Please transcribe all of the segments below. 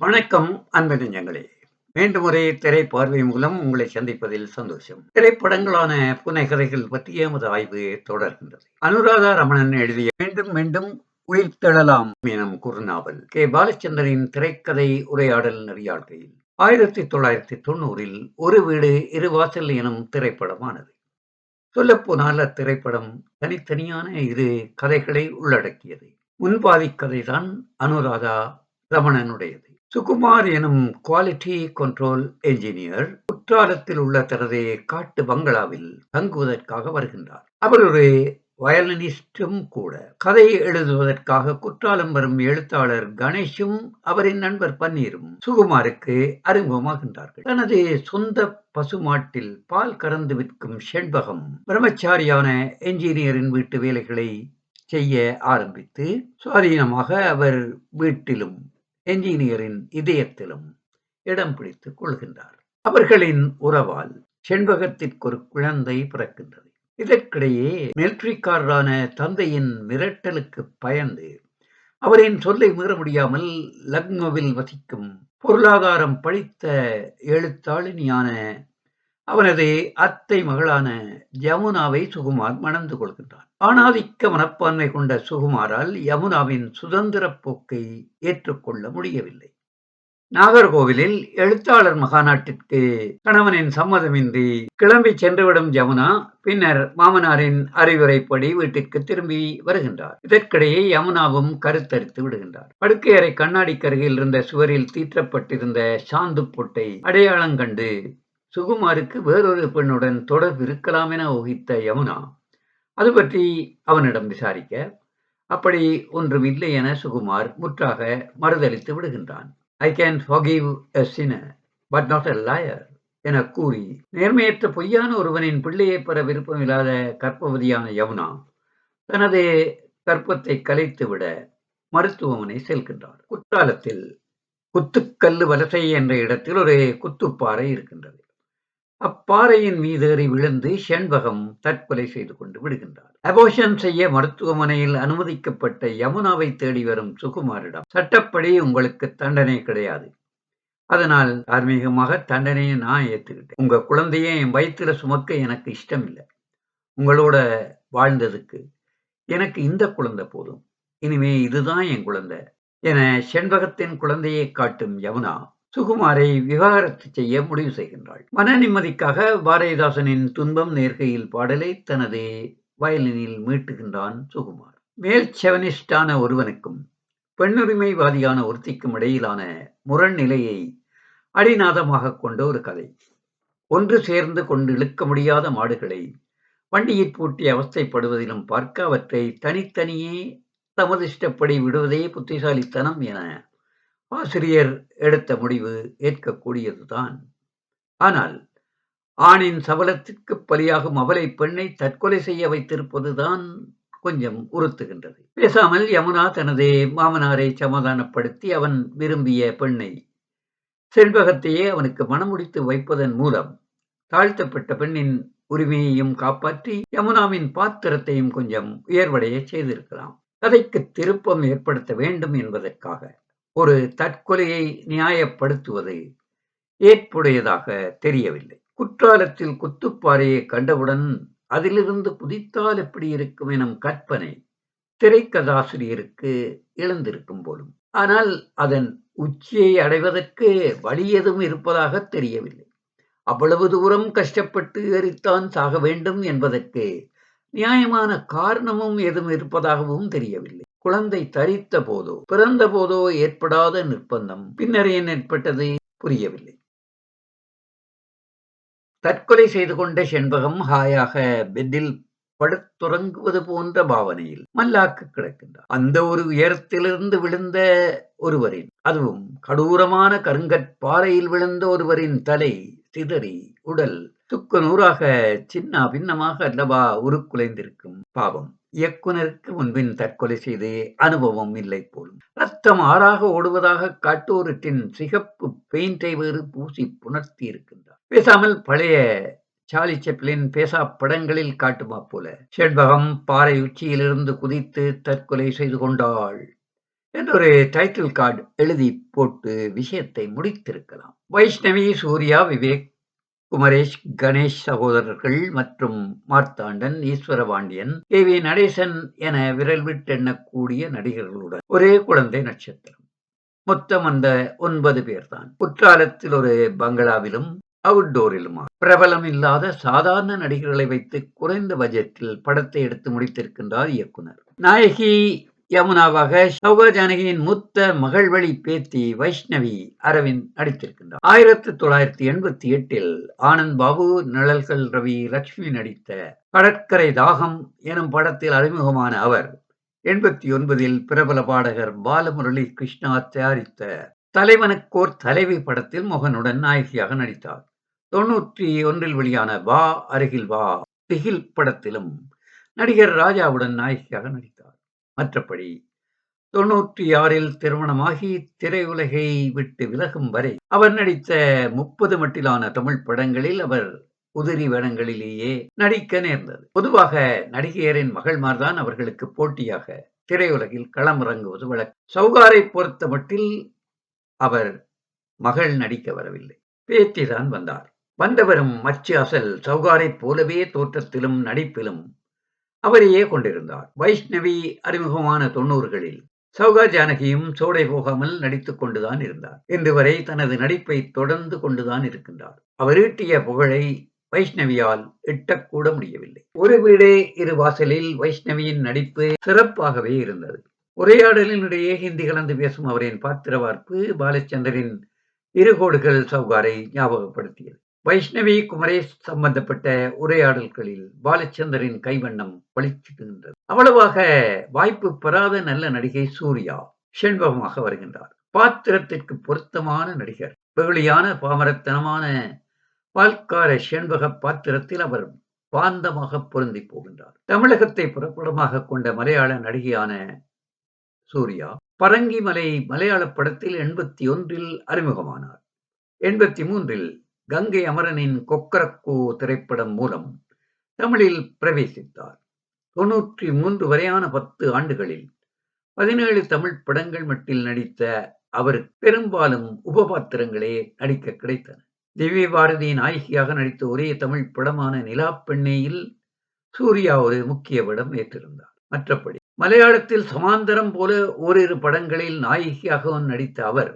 வணக்கம் அன்பு நெஞ்சங்களே. மீண்டும் ஒரே திரைப்பார்வை மூலம் உங்களை சந்திப்பதில் சந்தோஷம். திரைப்படங்களான புனைகதைகள் பற்றிய எமது ஆய்வு தொடர்கின்றது. அனுராதா ரமணன் எழுதிய மீண்டும் மீண்டும் உயிர் தெழலாம் எனும் குறுநாவல் கே. பாலச்சந்தரின் திரைக்கதை உரையாடல் நெறியாழ்கையில் ஆயிரத்தி தொள்ளாயிரத்தி தொண்ணூறில் ஒரு வீடு இரு வாசல் எனும் திரைப்படமானது. சொல்லப்போனால் அத்திரைப்படம் தனித்தனியான இரு கதைகளை உள்ளடக்கியது. முன்பாதி கதைதான் அனுராதா ரமணனுடையது. சுகுமார் எனும் குவாலிட்டி கண்ட்ரோல் என்ஜினியர் குற்றாலத்தில் உள்ள தனது காட்டு பங்களாவில் தங்குவதற்காக வருகின்றார். அவர் ஒரு வயலினிஸ்டும் கூட. கதை எழுதுவதற்காக குற்றாலம் வரும் எழுத்தாளர் கணேஷும் அவரின் நண்பர் பன்னீரும் சுகுமாருக்கு அறிமுகமாகின்றார்கள். தனது சொந்த பசுமாட்டில் பால் கறந்து விற்கும் செண்பகம் பிரம்மச்சாரியான என்ஜினியரின் வீட்டு வேலைகளை செய்ய ஆரம்பித்து சுவாதீனமாக அவர் வீட்டிலும் என்ஜினியரின் இதயத்திலும் இடம் பிடித்துக் கொள்கின்றார். அவர்களின் உறவால் செண்பகத்திற்கு ஒரு குழந்தை பிறக்கின்றது. இதற்கிடையே மிலிட்ரிக்காரரான தந்தையின் மிரட்டலுக்கு பயந்து அவரின் சொல்லை மீற முடியாமல் லக்னோவில் வசிக்கும் பொருளாதாரம் படித்த எழுத்தாளினியான அவனது அத்தை மகளான யமுனாவை சுகுமார் மணந்து கொள்கின்றான் ஆணாதிக்க மனப்பான்மை கொண்ட சுகுமாரால் யமுனாவின் சுதந்திர போக்கை ஏற்றுக்கொள்ள முடியவில்லை. நாகர்கோவிலில் எழுத்தாளர் மகாநாட்டிற்கு கணவனின் சம்மதமின்றி கிளம்பி சென்றுவிடும் யமுனா பின்னர் மாமனாரின் அறிவுரைப்படி வீட்டிற்கு திரும்பி வருகின்றார். இதற்கிடையே யமுனாவும் கருத்தரித்து விடுகின்றார். படுக்கையறை கண்ணாடி கருகில் இருந்த சுவரில் தீற்றப்பட்டிருந்த சாந்து பொட்டை அடையாளம் கண்டு சுகுமாருக்கு வேறொரு பெண்ணுடன் தொடர்பு இருக்கலாம் என ஊகித்த யமுனா அது பற்றி அவனிடம் விசாரிக்க அப்படி ஒன்றும் இல்லை என சுகுமார் முற்றாக மறுதளித்து விடுகின்றான். I can forgive a sinner but not a lawyer என கூறி நேர்மையற்ற பொய்யான ஒருவனின் பிள்ளையை பெற விருப்பமில்லாத கற்பவதியான யமுனா தனது கற்பத்தை கலைத்துவிட மருத்துவமனை செல்கின்றார். குற்றாலத்தில் குத்துக்கல்லு வலசை என்ற இடத்தில் ஒரு குத்துப்பாறை இருக்கின்றது. அப்பாறையின் மீதேறி விழுந்து செண்பகம் தற்கொலை செய்து கொண்டு விடுகின்றார். அபோஷன் செய்ய மருத்துவமனையில் அனுமதிக்கப்பட்ட யமுனாவை தேடி வரும் சுகுமாரிடம் சட்டப்படி உங்களுக்கு தண்டனை கிடையாது. அதனால் தார்மீகமாக தண்டனையை நான் ஏற்றுக்கிட்டேன். உங்க குழந்தையை என் வயிற்றுல சுமக்க எனக்கு இஷ்டம் இல்லை உங்களோட வாழ்ந்ததுக்கு எனக்கு இந்த குழந்தை போதும். இனிமே இதுதான் என் குழந்தை. என செண்பகத்தின் குழந்தையை காட்டும் யமுனா சுகுமாரை விவாகரத்து செய்ய முடிவு செய்கின்றாள். மன நிம்மதிக்காக பாரதிதாசனின் துன்பம் நேர்கையில் பாடலை தனது வயலினில் மீட்டுகின்றான் சுகுமார். மேல் செவனிஸ்டான ஒருவனுக்கும் பெண்ணுரிமைவாதியான ஒருத்திக்கும் இடையிலான முரண்நிலையை அடிநாதமாக கொண்ட ஒரு கதை. ஒன்று சேர்ந்து கொண்டு இழுக்க முடியாத மாடுகளை வண்டியில் பூட்டி அவஸ்தைப்படுவதிலும் பார்க்க அவற்றை தனித்தனியே தமது இஷ்டப்படி விடுவதே புத்திசாலித்தனம் என ஆசிரியர் எடுத்த முடிவு ஏற்கக்கூடியதுதான். ஆனால் ஆணின் சபலத்திற்கு பலியாகும் அவலை பெண்ணை தற்கொலை செய்ய வைத்திருப்பதுதான் கொஞ்சம் உறுத்துகின்றது. பேசாமல் யமுனா தனது மாமனாரை சமாதானப்படுத்தி அவன் விரும்பிய பெண்ணை செல்வகத்தையே அவனுக்கு மனமுடித்து வைப்பதன் மூலம் தாழ்த்தப்பட்ட பெண்ணின் உரிமையையும் காப்பாற்றி யமுனாவின் பாத்திரத்தையும் கொஞ்சம் உயர்வடைய செய்திருக்கலாம். கதைக்கு திருப்பம் ஏற்படுத்த வேண்டும் என்பதற்காக ஒரு தற்கொலையை நியாயப்படுத்துவது ஏற்புடையதாக தெரியவில்லை. குற்றாலத்தில் குத்துப்பாறையை கண்டவுடன் அதிலிருந்து புதித்தால் எப்படி இருக்கும் எனும் கற்பனை திரைக்கதாசிரியருக்கு எழுந்திருக்கும் போலும். ஆனால் அதன் உச்சியை அடைவதற்கு வழி எதுவும் இருப்பதாக தெரியவில்லை. அவ்வளவு தூரம் கஷ்டப்பட்டு எரித்தான் சாக வேண்டும் என்பதற்கு நியாயமான காரணமும் எதுவும் இருப்பதாகவும் தெரியவில்லை. குழந்தை தரித்த போதோ பிறந்த போதோ ஏற்படாத நிர்பந்தம் பின்னர் ஏன் ஏற்பட்டது? புரியவில்லை. தற்கொலை செய்து கொண்ட செண்பகம் ஹாயாக பெட்டில் படுத்துறங்குவது போன்ற பாவனையில் மல்லாக்கு கிடக்கின்றார். அந்த ஒரு உயரத்திலிருந்து விழுந்த ஒருவரின் அதுவும் கடூரமான கருங்கற்பாறையில் விழுந்த ஒருவரின் தலை சிதறி உடல் துக்க நூறாக சின்ன பின்னமாக அல்லவா உருக்குலைந்திருக்கும் பாவம். இயக்குனருக்கு முன்பின் தற்கொலை செய்து அனுபவம் இல்லை போலும். ரத்தம் ஆறாக ஓடுவதாக காட்டோரிட்டின் சிகப்பு பெயிண்டை வேறு பூசி புணர்த்தி இருக்கின்றார். பேசாமல் பழைய சார்லி செப்ளின் பேசா படங்களில் காட்டுமா போல செண்பகம் பாறை உச்சியிலிருந்து குதித்து தற்கொலை செய்து கொண்டாள் என்றொரு டைட்டில் கார்டு எழுதி போட்டு விஷயத்தை முடித்திருக்கலாம். வைஷ்ணவி சூர்யா விவேக் குமரேஷ் கணேஷ் சகோதரர்கள் மற்றும் மார்த்தாண்டன் ஈஸ்வரபாண்டியன் கே. வி. நடேசன் என விரல் விட்டெண்ணக்கூடிய நடிகர்களுடன் ஒரே குழந்தை நட்சத்திரம். மொத்தம் அந்த ஒன்பது பேர்தான். குற்றாலத்தில் ஒரு பங்களாவிலும் அவுட்டோரிலுமா? பிரபலம் இல்லாத சாதாரண நடிகர்களை வைத்து குறைந்த பட்ஜெட்டில் படத்தை எடுத்து முடித்திருக்கின்றார் இயக்குனர். நாயகி யமுனாவாக சௌகா ஜானகியின் மூத்த மகள் வழி பேத்தி வைஷ்ணவி அரவிந்த் நடித்திருக்கின்றார். ஆயிரத்தி தொள்ளாயிரத்தி எண்பத்தி எட்டில் ஆனந்த் பாபு நிழல்கள் ரவி லட்சுமி நடித்த கடற்கரை தாகம் எனும் படத்தில் அறிமுகமான அவர் எண்பத்தி ஒன்பதில் பிரபல பாடகர் பாலமுரளி கிருஷ்ணா தயாரித்த தலைவனுக்கோர் தலைவி படத்தில் மோகனுடன் நாயகியாக நடித்தார். தொன்னூற்றி ஒன்றில் வெளியான வா அருகில் வா திகில் படத்திலும் நடிகர் ராஜாவுடன் நாயகியாக நடித்தார். மற்றபடி தொன்னூற்றி ஆறில் திருமணமாகி திரையுலகை விட்டு விலகும் வரை அவர் நடித்த முப்பது மட்டிலான தமிழ் படங்களில் அவர் உதிரி வேடங்களிலேயே நடிக்க நேர்ந்தது. பொதுவாக நடிகையரின் மகள்மார்தான் அவர்களுக்கு போட்டியாக திரையுலகில் களமிறங்குவது வழக்கு சௌகாரை பொறுத்த மட்டில் அவர் மகள் நடிக்க வரவில்லை. பேத்திதான் வந்தார். வந்தவரும் மச்சி அசல் சௌகாரைப் போலவே தோற்றத்திலும் நடிப்பிலும் அவரையே கொண்டிருந்தார். வைஷ்ணவி அறிமுகமான தொண்ணூறுகளில் சௌகா ஜானகியும் சோடை போகாமல் நடித்துக் கொண்டுதான் இருந்தார். இன்று வரை தனது நடிப்பை தொடர்ந்து கொண்டுதான் இருக்கின்றார். அவர் ஈட்டிய புகழை வைஷ்ணவியால் எட்டக்கூட முடியவில்லை. ஒரு வீடே இரு வாசலில் வைஷ்ணவியின் நடிப்பு சிறப்பாகவே இருந்தது. உரையாடலினிடையே ஹிந்தி கலந்து பேசும் அவரின் பாத்திர வார்ப்பு பாலச்சந்தரின் இருகோடுகள் சௌகாரை ஞாபகப்படுத்தியது. வைஷ்ணவி குமரேஷ் சம்பந்தப்பட்ட உரையாடல்களில் பாலச்சந்தரின் கைவண்ணம் பளிச்சிடுகின்றது. அவ்வளவாக வாய்ப்பு பெறாத நல்ல நடிகை சூர்யா செண்பகமாக வருகின்றார். பாத்திரத்திற்கு பொருத்தமான நடிகர் வெகுளியான பாமரத்தனமான பால்கார செண்பக பாத்திரத்தில் அவர் பாந்தமாக பொருந்தி போகின்றார். தமிழகத்தை புறப்படமாக கொண்ட மலையாள நடிகையான சூர்யா பரங்கிமலை மலையாள படத்தில் எண்பத்தி ஒன்றில் அறிமுகமானார். எண்பத்தி மூன்றில் கங்கை அமரனின் கொக்கரக்கோ திரைப்படம் மூலம் தமிழில் பிரவேசித்தார். தொன்னூற்றி மூன்று வரையான பத்து ஆண்டுகளில் பதினேழு தமிழ் படங்கள் மட்டில் நடித்த அவருக்கு பெரும்பாலும் உபபாத்திரங்களே நடிக்க கிடைத்தன. திவ்ய பாரதியின் நாயகியாக நடித்த ஒரே தமிழ் படமான நிலா பெண்ணேயில் சூர்யா ஒரு முக்கிய படம் ஏற்றிருந்தார். மற்றபடி மலையாளத்தில் சமாந்தரம் போல ஓரிரு படங்களில் நாயகியாகவும் நடித்த அவர்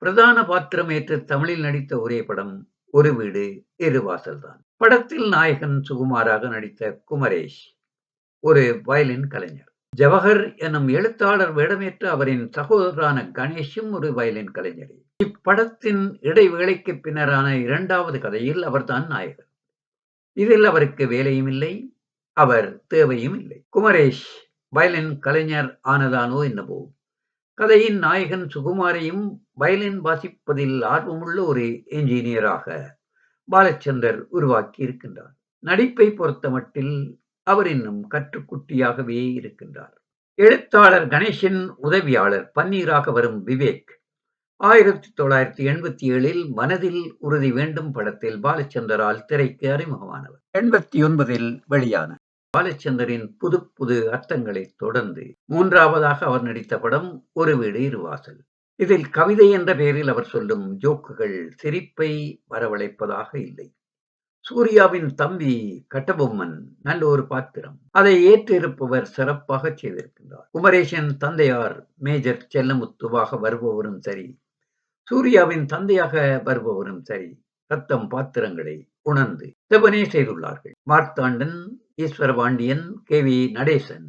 பிரதான பாத்திரம் ஏற்று தமிழில் நடித்த ஒரே படம் ஒரு வீடு இரு வாசல்தான். படத்தில் நாயகன் சுகுமாராக நடித்த குமரேஷ் ஒரு வயலின் கலைஞர். ஜவஹர் எனும் எழுத்தாளர் வேடமேற்ற அவரின் சகோதரரான கணேஷும் ஒரு வயலின் கலைஞரே. இப்படத்தின் இடைவேளைக்கு பின்னரான இரண்டாவது கதையில் அவர்தான் நாயகர். இதில் அவருக்கு வேலையும் இல்லை அவர் தேவையும் இல்லை. குமரேஷ் வயலின் கலைஞர் ஆனதானோ என்னவோ. கதையின் நாயகன் சுகுமாரையும் வயலின் வாசிப்பதில் ஆர்வமுள்ள ஒரு என்ஜினியராக பாலச்சந்தர் உருவாக்கி இருக்கின்றார் நடிப்பை பொறுத்த மட்டில் அவர் இன்னும் கற்றுக்குட்டியாகவே இருக்கின்றார். எழுத்தாளர் கணேஷின் உதவியாளர் பன்னீராக வரும் விவேக் ஆயிரத்தி தொள்ளாயிரத்தி எண்பத்தி ஏழில் மனதில் உறுதி வேண்டும் படத்தில் பாலச்சந்தரால் திரைக்கு அறிமுகமானவர். எண்பத்தி ஒன்பதில் வெளியான பாலச்சந்தரின் புது புது அர்த்தங்களை தொடர்ந்து மூன்றாவதாக அவர் நடித்த படம் ஒரு வீடு இருவாசல் இதில் கவிதை என்ற பெயரில் அவர் சொல்லும் ஜோக்குகள் சிரிப்பை வரவழைப்பதாக இல்லை. சூர்யாவின் தம்பி கட்டபொம்மன் நல்ல ஒரு பாத்திரம். அதை ஏற்றிருப்பவர் சிறப்பாக செய்திருக்கின்றார். குமரேசன் தந்தையார் மேஜர் செல்லமுத்துவாக வருபவரும் சரி சூர்யாவின் தந்தையாக வருபவரும் சரி ரத்தம் பாத்திரங்களை உணர்ந்து செவனே செய்துள்ளார்கள். மார்த்தாண்டன் ஈஸ்வரபாண்டியன் கே வி நடேசன்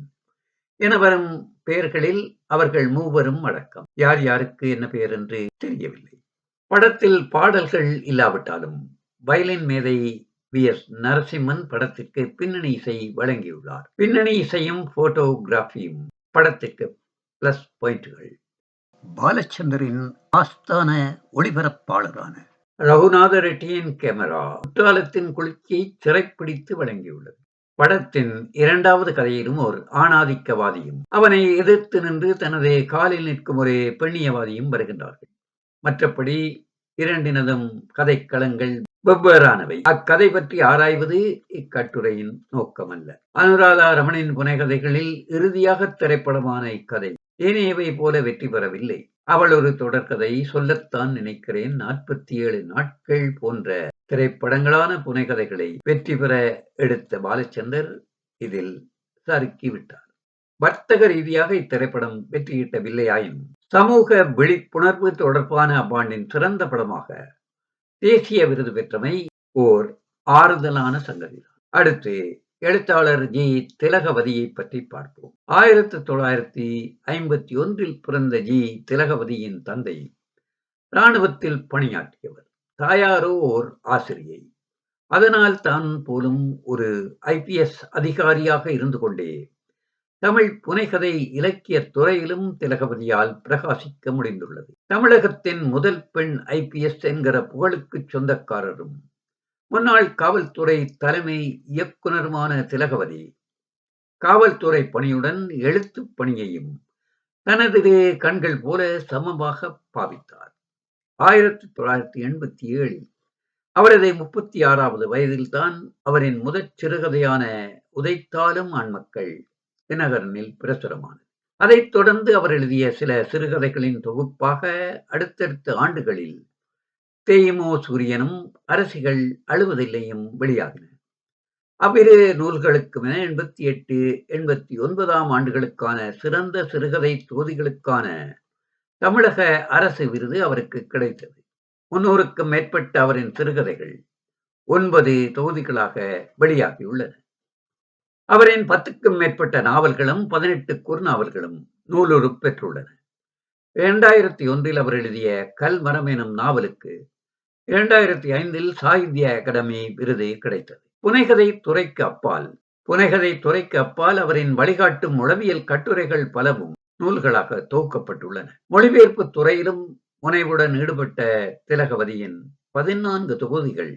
என வரும் பெயர்களில் அவர்கள் மூவரும் அடக்கம். யார் யாருக்கு என்ன பெயர் என்று தெரியவில்லை. படத்தில் பாடல்கள் இல்லாவிட்டாலும் வயலின் மேதை வி. எஸ். நரசிம்மன் படத்திற்கு பின்னணி இசை வழங்கியுள்ளார். பின்னணி இசையும் போட்டோகிராஃபியும் படத்திற்கு பிளஸ் பாயிண்டுகள் பாலச்சந்தரின் ஆஸ்தான ஒளிபரப்பாளரான ரகுநாத ரெட்டியின் கேமரா குற்றாலத்தின் குளிர்ச்சியை சிறைப்பிடித்து வழங்கியுள்ளது. படத்தின் இரண்டாவது கதையிலும் ஒரு ஆணாதிக்கவாதியும் அவனை எதிர்த்து நின்று தனது காலில் நிற்கும் ஒரு பெண்ணியவாதியும் வருகின்றார்கள். மற்றபடி இரண்டினதும் கதைக்களங்கள் வெவ்வேறானவை. அக்கதை பற்றி ஆராய்வது இக்கட்டுரையின் நோக்கமல்ல. அனுராதா ரமணின் புனைகதைகளில் இறுதியாக திரைப்படமான இக்கதை ஏனையவை போல வெற்றி பெறவில்லை. அவள் ஒரு தொடர்கதை சொல்லத்தான் நினைக்கிறேன். நாற்பத்தி ஏழு நாட்கள் போன்ற திரைப்படங்களான புனைகதைகளை வெற்றி பெற எடுத்த பாலச்சந்தர் இதில் சறுக்கிவிட்டார். வர்த்தக ரீதியாக இத்திரைப்படம் வெற்றியிட்டவில்லையாயினும் சமூக விழிப்புணர்வு தொடர்பான அவ்வாண்டின் சிறந்த படமாக தேசிய விருது பெற்றமை ஓர் ஆறுதலான சங்கதி. அடுத்து எழுத்தாளர் ஜி. திலகவதியை பற்றி பார்ப்போம். ஆயிரத்தி தொள்ளாயிரத்தி ஐம்பத்தி ஒன்றில் பிறந்த ஜி. திலகவதியின் தந்தை இராணுவத்தில் பணியாற்றியவர். தாயாரோ ஓர் ஆசிரியை. அதனால் தான் போலும் ஒரு ஐபிஎஸ் அதிகாரியாக இருந்து கொண்டே தமிழ் புனைகதை இலக்கிய துறையிலும் திலகவதியால் பிரகாசிக்க முடிந்துள்ளது. தமிழகத்தின் முதல் பெண் ஐபிஎஸ் என்கிற புகழுக்கு சொந்தக்காரரும் முன்னாள் காவல்துறை தலைமை இயக்குனருமான திலகவதி காவல்துறை பணியுடன் எழுத்துப் பணியையும் தனதிலே கண்கள் போல சமமாக பாவித்தார். ஆயிரத்தி தொள்ளாயிரத்தி எண்பத்தி ஏழில் அவரது முப்பத்தி ஆறாவது வயதில்தான் அவரின் முதற் சிறுகதையான உதைத்தாலும் ஆண்மக்கள் தினகரனில் பிரசுரமானது. அதைத் தொடர்ந்து அவர் எழுதிய சில சிறுகதைகளின் தொகுப்பாக அடுத்தடுத்த ஆண்டுகளில் தேயுமோ சூரியனும் அரசிகள் அழுவதில்லையும் வெளியாகின. அவ்விரு நூல்களுக்குமென எண்பத்தி எட்டு எண்பத்தி ஒன்பதாம் ஆண்டுகளுக்கான சிறந்த சிறுகதை தொகுதிகளுக்கான தமிழக அரசு விருது அவருக்கு கிடைத்தது. முன்னூறுக்கும் மேற்பட்ட அவரின் சிறுகதைகள் ஒன்பது தொகுதிகளாக வெளியாகியுள்ளன அவரின் பத்துக்கும் மேற்பட்ட நாவல்களும் பதினெட்டு குறுநாவல்களும் நூலுறு பெற்றுள்ளன. இரண்டாயிரத்தி ஒன்றில் அவர் எழுதிய கல்மரம் எனும் நாவலுக்கு இரண்டாயிரத்தி ஐந்தில் சாகித்ய அகாடமி விருது கிடைத்தது. புனைகதை துறைக்கு அப்பால் புனைகதை துறைக்கு அப்பால் அவரின் வழிகாட்டும் உளவியல் கட்டுரைகள் பலவும் நூல்களாக தொகுக்கப்பட்டுள்ளன. மொழிபெயர்ப்பு துறையிலும் முனைவுடன் ஈடுபட்ட திலகவதியின் பதினான்கு தொகுதிகள்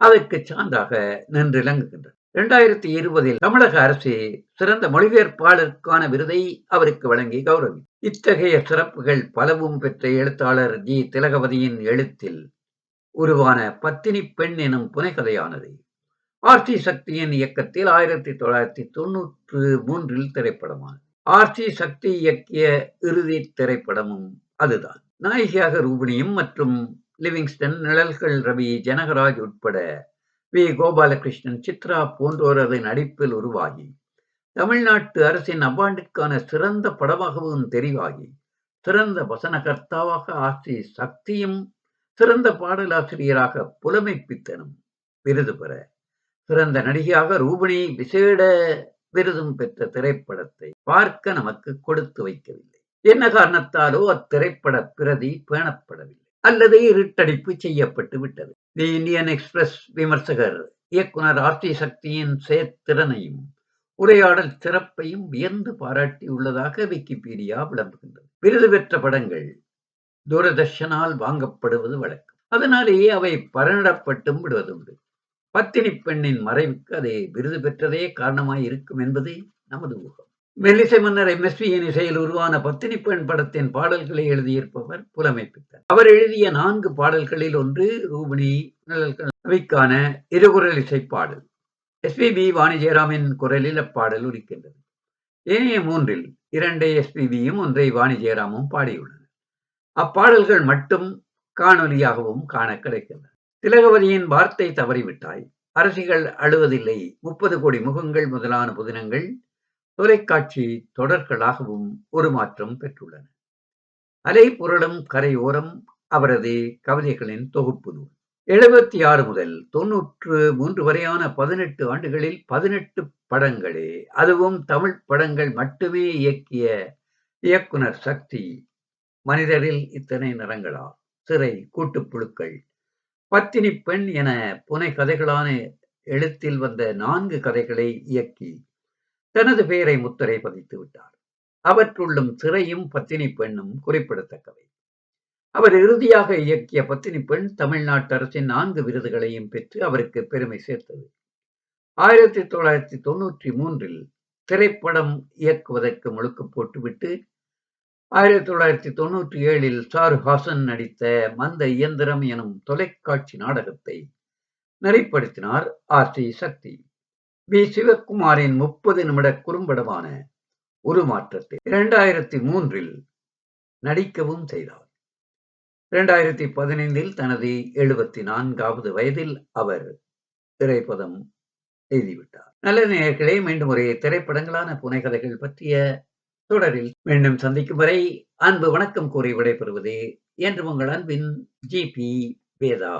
அதற்கு சான்றாக நின்றிலங்குகின்றன. இரண்டாயிரத்தி இருபதில் தமிழக அரசு சிறந்த மொழிபெயர்ப்பாளருக்கான விருதை அவருக்கு வழங்கி கௌரவி இத்தகைய சிறப்புகள் பலவும் பெற்ற எழுத்தாளர் ஜி. திலகவதியின் எழுத்தில் உருவான பத்தினி பெண் எனும் புனைகதையானது ஆர்த்தி சக்தியின் இயக்கத்தில் ஆயிரத்தி தொள்ளாயிரத்தி தொன்னூற்று மூன்றில் திரைப்படமானது. ஆர்சி சக்தி இயக்கிய இறுதி திரைப்படமும் அதுதான். நாயகியாக ரூபினியும் மற்றும் லிவிங்ஸ்டன் நிழல்கள் ரவி ஜனகராஜ் உட்பட வி. கோபாலகிருஷ்ணன் சித்ரா போன்றோரது நடிப்பில் உருவாகி தமிழ்நாட்டு அரசின் அவ்வாண்டிற்கான சிறந்த படமாகவும் தெரிவாகி சிறந்த வசனகர்த்தாவாக ஆசி சக்தியும் சிறந்த பாடலாசிரியராக புலமைப்பித்தனும். விருது பெற சிறந்த நடிகையாக ரூபிணி விசேட விருதும் பெற்ற திரைப்படத்தை பார்க்க நமக்கு கொடுத்து வைக்கவில்லை. என்ன காரணத்தாலோ அத்திரைப்பட பிரதி பேணப்படவில்லை. அல்லது இருட்டடிப்பு செய்யப்பட்டு விட்டது. தி இந்தியன் எக்ஸ்பிரஸ் விமர்சகர் இயக்குனர் ஆர்த்தி சக்தியின் செயற்திறனையும் உரையாடல் சிறப்பையும் வியந்து பாராட்டியுள்ளதாக விக்கிபீடியா விளம்புகின்றது. விருது பெற்ற படங்கள் தூரதர்ஷனால் வாங்கப்படுவது வழக்கம். அதனாலேயே அவை பரனிடப்பட்டும் விடுவதுண்டு. பத்தினி பெண்ணின் மறைவுக்கு அதை விருது பெற்றதே காரணமாய் இருக்கும் என்பது நமது ஊகம். மெல்லிசை மன்னர் எம். எஸ். பியின் இசையில் உருவான பத்தினி பெண் படத்தின் பாடல்களை எழுதியிருப்பவர் புலமைப்பித்தார். அவர் எழுதிய நான்கு பாடல்களில் ஒன்று ரூபிணி நிழல்களுக்கான இருகுரல் இசை பாடல் எஸ்பிபி வாணி ஜெயராமின் குரலில் அப்பாடல் உரிக்கின்றது. ஏனைய மூன்றில் இரண்டை எஸ்பிபியும் ஒன்றை வாணி ஜெயராமும் பாடியுள்ளனர். அப்பாடல்கள் மட்டும் காணொலியாகவும் காண கிடைக்கின்றன. திலகவதியின் வார்த்தை தவறிவிட்டாய். அரசிகள் அழுவதில்லை. முப்பது கோடி முகங்கள் முதலான புதினங்கள் தொலைக்காட்சி தொடர்களாகவும் உருமாற்றம் பெற்றுள்ளன. அலை புரளும் கரையோரம் அவரது கவிதைகளின் தொகுப்பு நூல். எழுபத்தி ஆறு முதல் தொன்னூற்று மூன்று வரையான பதினெட்டு ஆண்டுகளில் பதினெட்டு படங்களே அதுவும் தமிழ் படங்கள் மட்டுமே இயக்கிய இயக்குனர் சக்தி மனிதரில் இத்தனை நிறங்களா? சிறை கூட்டுப்புழுக்கள் பத்தினி பெண் என புனை கதைகளான எழுத்தில் வந்த நான்கு கதைகளை இயக்கி தனது பெயரை முத்திரை பதித்து விட்டார். அவற்றுள்ளும் சிறையும் பத்தினி பெண்ணும் குறிப்பிடத்தக்கவை. அவர் இறுதியாக இயக்கிய பத்தினி பெண் தமிழ்நாட்டு அரசின் நான்கு விருதுகளையும் பெற்று அவருக்கு பெருமை சேர்த்தது. ஆயிரத்தி தொள்ளாயிரத்தி தொன்னூற்றி மூன்றில் திரைப்படம் இயக்குவதற்கு முழுக்க போட்டுவிட்டு ஆயிரத்தி தொள்ளாயிரத்தி தொண்ணூற்றி ஏழில் ஷாருஹாசன் நடித்த மந்த இயந்திரம் எனும் தொலைக்காட்சி நாடகத்தை நெறிப்படுத்தினார் ஆர் சி சக்தி. வி. சிவகுமாரின் முப்பது நிமிட குறும்படமான உருமாற்றத்தை இரண்டாயிரத்தி மூன்றில் நடிக்கவும் செய்தார். இரண்டாயிரத்தி பதினைந்தில் தனது எழுபத்தி நான்காவது வயதில் அவர் திரைப்படம் எழுதிவிட்டார் நல்ல நேயர்களே மீண்டும் ஒரு திரைப்படங்களான புனைகதைகள் பற்றிய தொடரில் மீண்டும் சந்திக்கும் வரை அன்பு வணக்கம் கூறி விடைபெறுவது என்று உங்கள் அன்பின் ஜி பி வேதா.